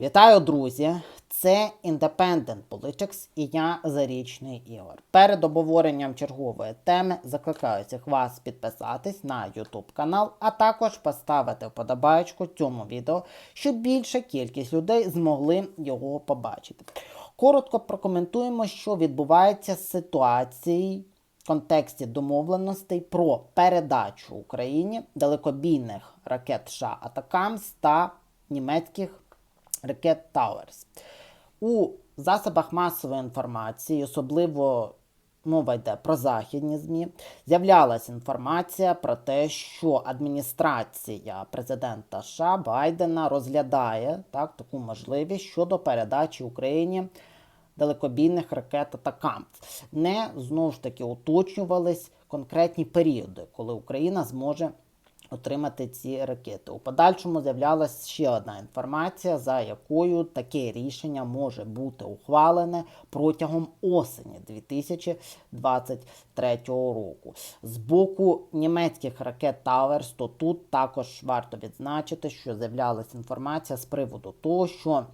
Вітаю, друзі! Це Independent Politics і я Зарічний Ігор. Перед обговоренням чергової теми закликаю всіх вас підписатись на YouTube канал, а також поставити вподобайку цьому відео, щоб більша кількість людей змогли його побачити. Коротко прокоментуємо, що відбувається з ситуацією в контексті домовленостей про передачу Україні далекобійних ракет США Атакамс та німецьких ракет Тауерс. У засобах масової інформації, особливо мова йде про західні ЗМІ, з'являлася інформація про те, що адміністрація президента США Байдена розглядає так, таку можливість щодо передачі Україні далекобійних ракет Атакамс. Не знову ж таки уточнювались конкретні періоди, коли Україна зможе отримати ці ракети. У подальшому з'являлася ще одна інформація, за якою таке рішення може бути ухвалене протягом осені 2023 року. З боку німецьких ракет Таверс, то тут також варто відзначити, що з'являлася інформація з приводу того, що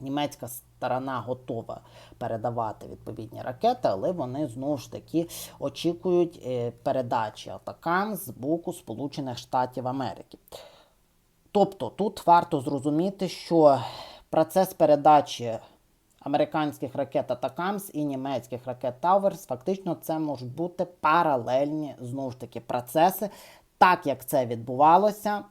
німецька сторона готова передавати відповідні ракети, але вони знову ж таки очікують е, передачі атакам з боку Сполучених Штатів Америки. Тобто тут варто зрозуміти, що процес передачі американських ракет Атакамс і німецьких ракет Тауерс фактично це можуть бути паралельні знову ж таки процеси, так як це відбувалося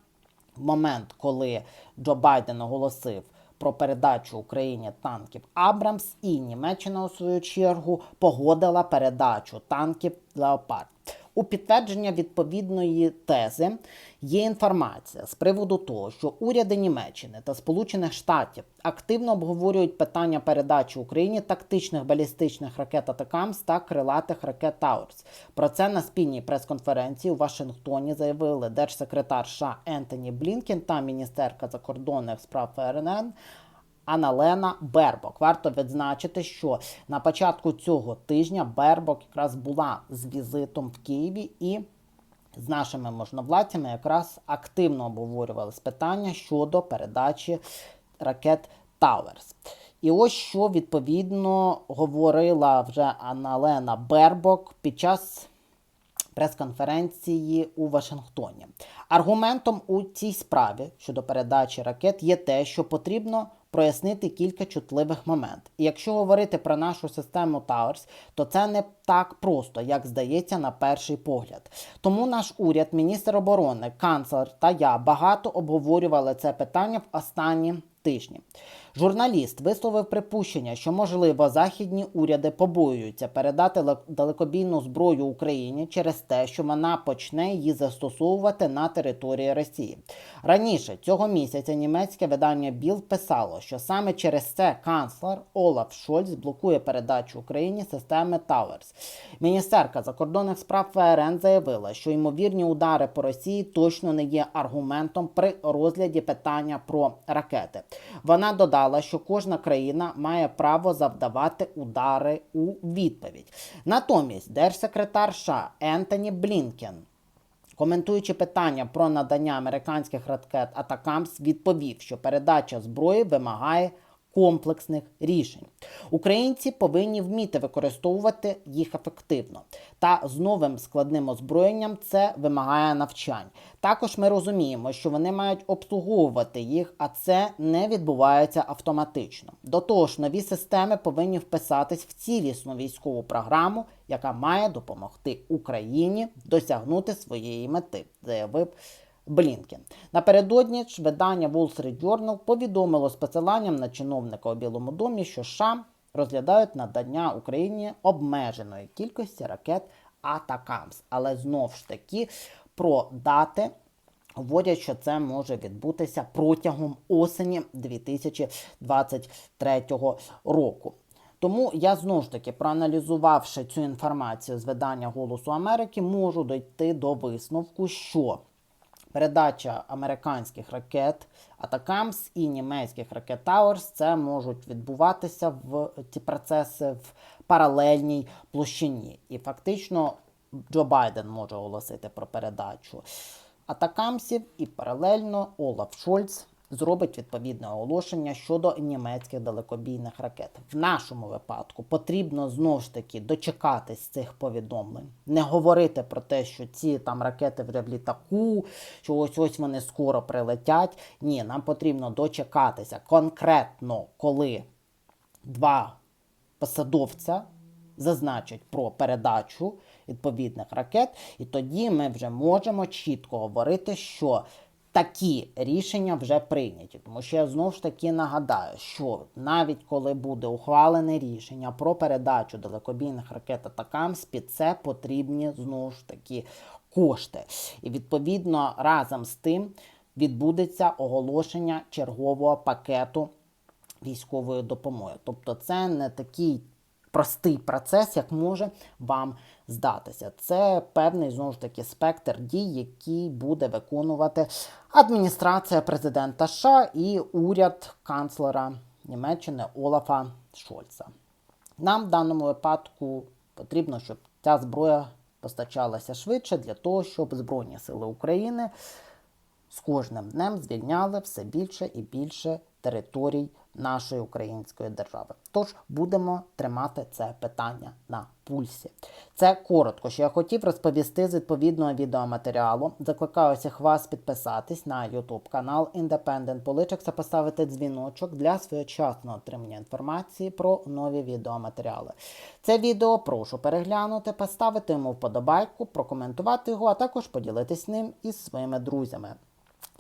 в момент, коли Джо Байден оголосив про передачу Україні танків Абрамс, і Німеччина, у свою чергу, погодила передачу танків Леопард. У підтвердження відповідної тези є інформація з приводу того, що уряди Німеччини та Сполучених Штатів активно обговорюють питання передачі Україні тактичних балістичних ракет Атакамс та крилатих ракет Таурс. Про це на спільній прес-конференції у Вашингтоні заявили держсекретар США Ентоні Блінкен та міністерка закордонних справ ФРН Аналена Бербок. Варто відзначити, що на початку цього тижня Бербок якраз була з візитом в Києві і з нашими можновладцями якраз активно обговорювалися питання щодо передачі ракет Тауерс. І ось що відповідно говорила вже Аналена Бербок під час прес-конференції у Вашингтоні. Аргументом у цій справі щодо передачі ракет є те, що потрібно прояснити кілька чутливих моментів. І якщо говорити про нашу систему Towers, то це не так просто, як здається на перший погляд. Тому наш уряд, міністр оборони, канцлер та я багато обговорювали це питання в останні тижні. Журналіст висловив припущення, що, можливо, західні уряди побоюються передати далекобійну зброю Україні через те, що вона почне її застосовувати на території Росії. Раніше цього місяця німецьке видання Біл писало, що саме через це канцлер Олаф Шольц блокує передачу Україні системи Тауерс. Міністерка закордонних справ ФРН заявила, що ймовірні удари по Росії точно не є аргументом при розгляді питання про ракети. Вона додала, що кожна країна має право завдавати удари у відповідь. Натомість держсекретар США Ентоні Блінкен Коментуючи питання про надання американських ракет Атакамс, відповів, що передача зброї вимагає комплексних рішень. Українці повинні вміти використовувати їх ефективно. Та з новим складним озброєнням це вимагає навчань. Також ми розуміємо, що вони мають обслуговувати їх, а це не відбувається автоматично. До того ж, нові системи повинні вписатись в цілісну військову програму, яка має допомогти Україні досягнути своєї мети, заявив Блінкен. Напередодні ж видання Wall Street Journal повідомило з посиланням на чиновника у Білому домі, що США розглядають надання Україні обмеженої кількості ракет Атакамс. Але знов ж таки про дати говорять, що це може відбутися протягом осені 2023 року. Тому я знову ж таки, проаналізувавши цю інформацію з видання Голосу Америки, можу дійти до висновку, що передача американських ракет Атакамс і німецьких ракет Тауерс це можуть відбуватися в ці процеси в паралельній площині. І фактично Джо Байден може оголосити про передачу Атакамсів і паралельно Олаф Шольц зробить відповідне оголошення щодо німецьких далекобійних ракет. В нашому випадку потрібно знову ж таки дочекатись цих повідомлень, не говорити про те, що ці там ракети вже в літаку, що ось ось вони скоро прилетять. Ні, нам потрібно дочекатися конкретно, коли два посадовця зазначать про передачу відповідних ракет, і тоді ми вже можемо чітко говорити, що такі рішення вже прийняті. Тому що я знову ж таки нагадаю, що навіть коли буде ухвалене рішення про передачу далекобійних ракет Атакамс, під це потрібні знову ж таки кошти. І відповідно разом з тим відбудеться оголошення чергового пакету військової допомоги. Тобто це не такий простий процес, як може вам здатися. Це певний знову ж таки спектр дій, який буде виконувати адміністрація президента США і уряд канцлера Німеччини Олафа Шольца. Нам в даному випадку потрібно, щоб ця зброя постачалася швидше для того, щоб Збройні Сили України з кожним днем звільняли все більше і більше територій нашої української держави. Тож будемо тримати це питання на пульсі. Це коротко, що я хотів розповісти з відповідного відеоматеріалу. Закликаю всіх вас підписатись на YouTube канал Independent Politics та поставити дзвіночок для своєчасного отримання інформації про нові відеоматеріали. Це відео прошу переглянути, поставити йому вподобайку, прокоментувати його, а також поділитись ним із своїми друзями.